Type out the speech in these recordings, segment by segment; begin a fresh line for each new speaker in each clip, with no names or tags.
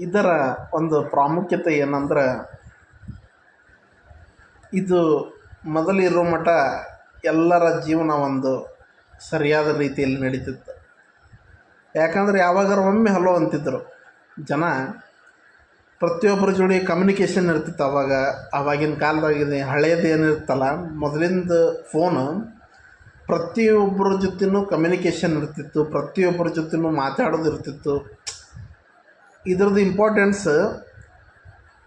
ಇದರ ಒಂದು ಪ್ರಾಮುಖ್ಯತೆ ಏನಂದ್ರೆ, ಇದು ಮೊದಲಿರೋ ಮಠ ಎಲ್ಲರ ಜೀವನ ಒಂದು ಸರಿಯಾದ ರೀತಿಯಲ್ಲಿ ನಡೀತಿತ್ತು. ಯಾಕಂದ್ರೆ ಯಾವಾಗಾರ ಒಮ್ಮೆ ಹಲೋ ಅಂತಿದ್ದರು ಜನ. ಪ್ರತಿಯೊಬ್ಬರ ಜೋಡಿ ಕಮ್ಯುನಿಕೇಷನ್ ಇರ್ತಿತ್ತು ಅವಾಗ. ಆವಾಗಿನ ಕಾಲದಾಗಿದೆ ಹಳೇದು ಏನಿರ್ತಲ್ಲ ಮೊದಲಿಂದ ಫೋನು ಪ್ರತಿಯೊಬ್ಬರ ಜೊತೆನೂ ಕಮ್ಯುನಿಕೇಷನ್ ಇರ್ತಿತ್ತು, ಪ್ರತಿಯೊಬ್ಬರ ಜೊತೆನೂ ಮಾತಾಡೋದು ಇರ್ತಿತ್ತು. ಇದ್ರದ್ದು ಇಂಪಾರ್ಟೆನ್ಸ್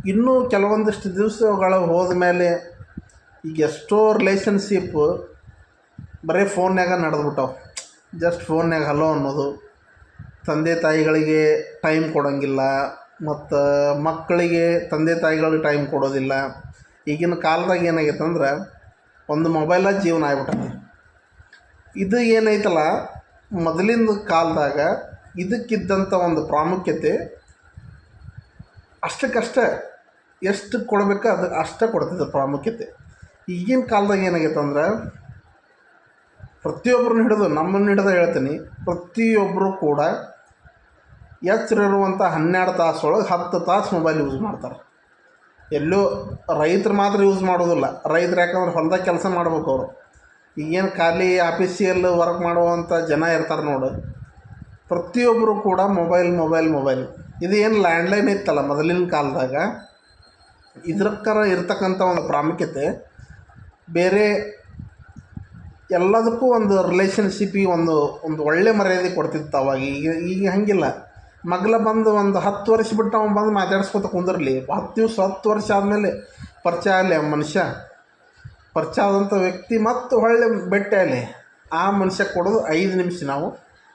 ಇನ್ನೂ ಕೆಲವೊಂದಿಷ್ಟು ದಿವಸಗಳು ಹೋದ್ಮೇಲೆ ಈಗ ಎಷ್ಟೋ ರಿಲೇಷನ್ಶಿಪ್ ಬರೀ ಫೋನ್ಯಾಗ ನಡೆದ್ಬಿಟ್ಟವು. ಜಸ್ಟ್ ಫೋನ್ಯಾಗ ಹಲೋ ಅನ್ನೋದು. ತಂದೆ ತಾಯಿಗಳಿಗೆ ಟೈಮ್ ಕೊಡೋಂಗಿಲ್ಲ ಮತ್ತು ಮಕ್ಕಳಿಗೆ ತಂದೆ ತಾಯಿಗಳಿಗೆ ಟೈಮ್ ಕೊಡೋದಿಲ್ಲ. ಈಗಿನ ಕಾಲದಾಗ ಏನಾಗೈತೆ ಅಂದ್ರೆ ಒಂದು ಮೊಬೈಲ ಜೀವನ ಆಗ್ಬಿಟ್ಟದೆ ಇದು ಏನೈತಲ್ಲ, ಮೊದಲಿನ ಕಾಲದಾಗ ಇದಕ್ಕಿದ್ದಂಥ ಒಂದು ಪ್ರಾಮುಖ್ಯತೆ ಅಷ್ಟಕ್ಕಷ್ಟೇ ಎಷ್ಟು ಕೊಡಬೇಕು ಅದು ಅಷ್ಟೇ ಕೊಡ್ತಿದ್ದ ಪ್ರಾಮುಖ್ಯತೆ. ಈಗಿನ ಕಾಲದಾಗ ಏನಾಗೈತೆ ಅಂದ್ರೆ ಪ್ರತಿಯೊಬ್ಬರನ್ನ ಹಿಡಿದು ನಮ್ಮನ್ನು ಹಿಡಿದು ಹೇಳ್ತೀನಿ ಪ್ರತಿಯೊಬ್ಬರು ಕೂಡ ಎಚ್ಚರಿರುವಂಥ ಹನ್ನೆರಡು ತಾಸೊಳಗೆ ಹತ್ತು ತಾಸು ಮೊಬೈಲ್ ಯೂಸ್ ಮಾಡ್ತಾರೆ. ಎಲ್ಲೋ ರೈತರು ಮಾತ್ರ ಯೂಸ್ ಮಾಡೋದಿಲ್ಲ. ರೈತರು ಯಾಕಂದ್ರೆ ಹೊಲದಾಗ ಕೆಲಸ ಮಾಡ್ಬೇಕು ಅವರು. ಈಗೇನು ಖಾಲಿ ಆಫೀಸಿಯಲ್ ವರ್ಕ್ ಮಾಡುವಂಥ ಜನ ಇರ್ತಾರೆ ನೋಡು. ಪ್ರತಿಯೊಬ್ಬರು ಕೂಡ ಮೊಬೈಲ್ ಮೊಬೈಲ್ ಮೊಬೈಲ್ ಇದು ಏನು ಲ್ಯಾಂಡ್ಲೈನ್ ಇತ್ತಲ್ಲ ಮೊದಲಿನ ಕಾಲದಾಗ? ಇದ್ರಕ್ಕರ ಇರ್ತಕ್ಕಂಥ ಒಂದು ಪ್ರಾಮುಖ್ಯತೆ. ಬೇರೆ ಎಲ್ಲದಕ್ಕೂ ಒಂದು ರಿಲೇಷನ್ಶಿಪ್ಪಿಗೆ ಒಂದು ಒಂದು ಒಳ್ಳೆ ಮರ್ಯಾದೆ ಕೊಡ್ತಿತ್ತು ಅವಾಗ. ಈಗ ಈಗ ಹಾಗಿಲ್ಲ. ಮಗ್ಲ ಬಂದು ಒಂದು ಹತ್ತು ವರ್ಷ ಬಿಟ್ಟು ಅವ್ನು ಬಂದು ಮಾತಾಡ್ಸ್ಕೊತ ಕುಂದಿರಲಿ. ಹತ್ತು ದಿವ್ಸ, ಹತ್ತು ವರ್ಷ ಆದಮೇಲೆ ಪರಿಚಯ ಆಗಲಿ ಆ ಮನುಷ್ಯ. ಪರಿಚಯ ಆದಂಥ ವ್ಯಕ್ತಿ ಮತ್ತು ಹೊಳ್ಳೆ ಬೆಟ್ಟೆ ಆಗಲಿ. ಆ ಮನುಷ್ಯ ಕೊಡೋದು ಐದು ನಿಮಿಷ ನಾವು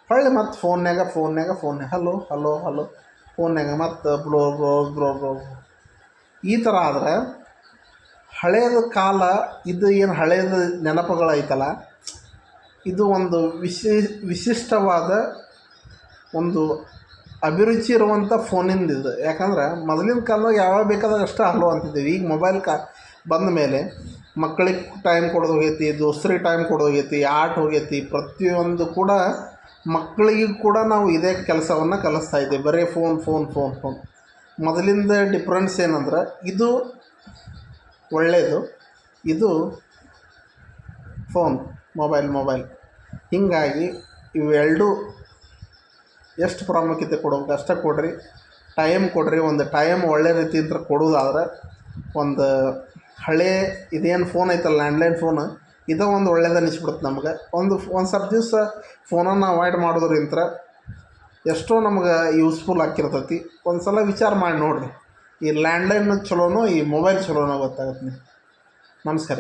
ಹೊಳ್ಳೆ ಮತ್ತು ಫೋನ್ನಾಗ ಫೋನ್ನಾಗ ಫೋನ್ ಹಲೋ ಹಲೋ ಹಲೋ ಫೋನ್ಯಾಗ ಮತ್ತು ಬ್ಲೋ ಬ್ರೋ ಬ್ರೋ ಬ್ರೋ ಈ ಥರ ಆದ್ರೆ ಹಳೆಯದ ಕಾಲ ಇದು ಏನು ಹಳೆಯದ ನೆನಪುಗಳೈತಲ್ಲ ಇದು ಒಂದು ವಿಶಿ, ವಿಶಿಷ್ಟವಾದ ಒಂದು ಅಭಿರುಚಿ ಇರುವಂಥ ಫೋನಿಂದ ಇದು. ಯಾಕಂದ್ರೆ ಮೊದಲಿನ ಕಾಲದಾಗ ಯಾವಾಗ ಬೇಕಾದಾಗ ಅಷ್ಟೇ ಹಲೋ ಅಂತಿದ್ದೀವಿ ಈಗ ಮೊಬೈಲ್ ಕಾ, ಬಂದ ಮೇಲೆ ಮಕ್ಕಳಿಗೆ ಟೈಮ್ ಕೊಡೋದು ಹೋಗೈತಿ, ದೋಸ್ತರಿಗೆ ಟೈಮ್ ಕೊಡೋದು ಹೋಗೈತಿ, ಆಟ ಹೋಗೈತಿ, ಪ್ರತಿಯೊಂದು ಕೂಡ ಮಕ್ಕಳಿಗೆ ಕೂಡ ನಾವು ಇದೇ ಕೆಲಸವನ್ನು ಕಲಿಸ್ತಾ ಇದ್ದೀವಿ. ಬರೀ ಫೋನ್ ಫೋನ್ ಫೋನ್ ಫೋನ್ ಮೊದಲಿಂದ ಡಿಫ್ರೆನ್ಸ್ ಏನಂದ್ರೆ, ಇದು ಒಳ್ಳೆಯದು ಇದು ಫೋನ್ ಮೊಬೈಲ್ ಮೊಬೈಲ್ ಹೀಗಾಗಿ ಇವೆರಡೂ ಎಷ್ಟು ಪ್ರಾಮುಖ್ಯತೆ ಕೊಡ್ಬೇಕು ಅಷ್ಟೇ ಕೊಡ್ರಿ. ಟೈಮ್ ಕೊಡ್ರಿ. ಒಂದು ಟೈಮ್ ಒಳ್ಳೆ ರೀತಿಯಿಂದ ಕೊಡೋದಾದ್ರೆ ಒಂದು ಹಳೆ, ಇದೇನು ಫೋನ್ ಐತಲ್ಲ ಲ್ಯಾಂಡ್ಲೈನ್ ಫೋನ್ ಇದು ಒಂದು ಒಳ್ಳೇದು ಅನಿಸ್ಬಿಡುತ್ತೆ ನಮ್ಗೆ. ಒಂದು ಒಂದು ಸ್ವಲ್ಪ ದಿವಸ ಫೋನನ್ನು ಅವಾಯ್ಡ್ ಮಾಡೋದ್ರಿಂತ ಎಷ್ಟೋ ನಮ್ಗೆ ಯೂಸ್ಫುಲ್ ಆಗಿರ್ತೈತಿ ಒಂದು ಸಲ ವಿಚಾರ ಮಾಡಿ ನೋಡಿರಿ. ಈ ಲ್ಯಾಂಡ್ಲೈನ್ ಚಲೋನೋ, ಈ ಮೊಬೈಲ್ ಚಲೋನೋ ಗೊತ್ತಾಗತ್ತೆ ನಮಸ್ಕಾರ